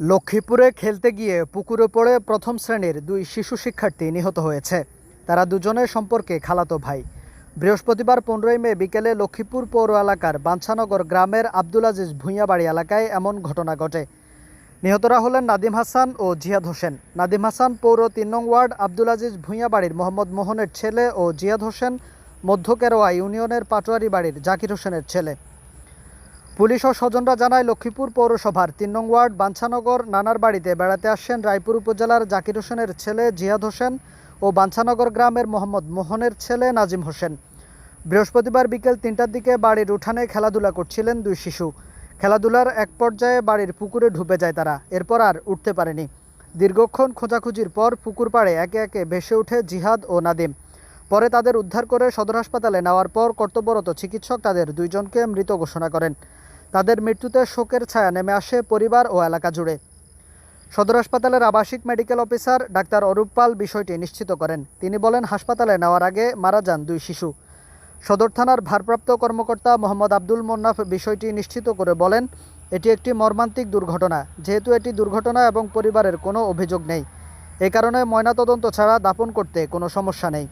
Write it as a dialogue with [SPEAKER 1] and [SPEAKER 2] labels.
[SPEAKER 1] লক্ষ্মীপুরে খেলতে গিয়ে পুকুরে পড়ে প্রথম শ্রেণির দুই শিশু শিক্ষার্থী নিহত হয়েছে। তারা দুজনের সম্পর্কে খালাতো ভাই। বৃহস্পতিবার পনেরোই মে বিকেলে লক্ষ্মীপুর পৌর এলাকার বাঞ্ছানগর গ্রামের আব্দুল আজিজ ভূঁইয়াবাড়ি এলাকায় এমন ঘটনা ঘটে। নিহতরা হলেন নাদিম হাসান ও জিয়াদ হোসেন। নাদিম হাসান পৌর তিন নং ওয়ার্ড, আব্দুল আজিজ ভূঁইয়াবাড়ির মোহাম্মদ মোহনের ছেলে ও জিয়াদ হোসেন মধ্য কেরোয়া ইউনিয়নের পাটোয়ারি বাড়ির জাকির হোসেনের ছেলে। পুলিশ ও স্বজনরা জানায়, লক্ষ্মীপুর পৌরসভার তিন নং ওয়ার্ড, বাঞ্ছানগর, নানার বাড়িতে বেড়াতে আসছেন রায়পুর উপজেলার জাকির হোসেনের ছেলে জিয়াদ হোসেন ও বাঞ্ছানগর গ্রামের মোহাম্মদ মোহনের ছেলে নাজিম হোসেন। বৃহস্পতিবার বিকেল তিনটার দিকে বাড়ির উঠানে খেলাধুলা করছিলেন দুই শিশু। খেলাধুলার এক পর্যায়ে বাড়ির পুকুরে ঢুবে যায় তারা, এরপর আর উঠতে পারেনি। দীর্ঘক্ষণ খোঁজাখুঁজির পর পুকুর পাড়ে একে একে ভেসে ওঠে জিহাদ ও নাদিম। পরে তাদের উদ্ধার করে সদর হাসপাতালে নেওয়ার পর কর্তব্যরত চিকিৎসক তাদের দুইজনকে মৃত ঘোষণা করেন। তাদের মৃত্যুতে শোকের ছায়া নেমে আসে পরিবার ও এলাকা জুড়ে। সদর হাসপাতালের আবাসিক medical officer doctor Arup Pal বিষয়টি নিশ্চিত করেন। তিনি বলেন, হাসপাতালে নেওয়ার আগে মারা যান দুই শিশু। সদর থানার ভারপ্রাপ্ত কর্মকর্তা মোহাম্মদ আব্দুল মোন্নাফ বিষয়টি নিশ্চিত করে বলেন, এটি একটি মর্মান্তিক দুর্ঘটনা। যেহেতু এটি দুর্ঘটনা এবং পরিবারের কোনো অভিযোগ নেই। এ কারণে ময়নাতদন্ত ছাড়া দাপন করতে কোনো সমস্যা নেই।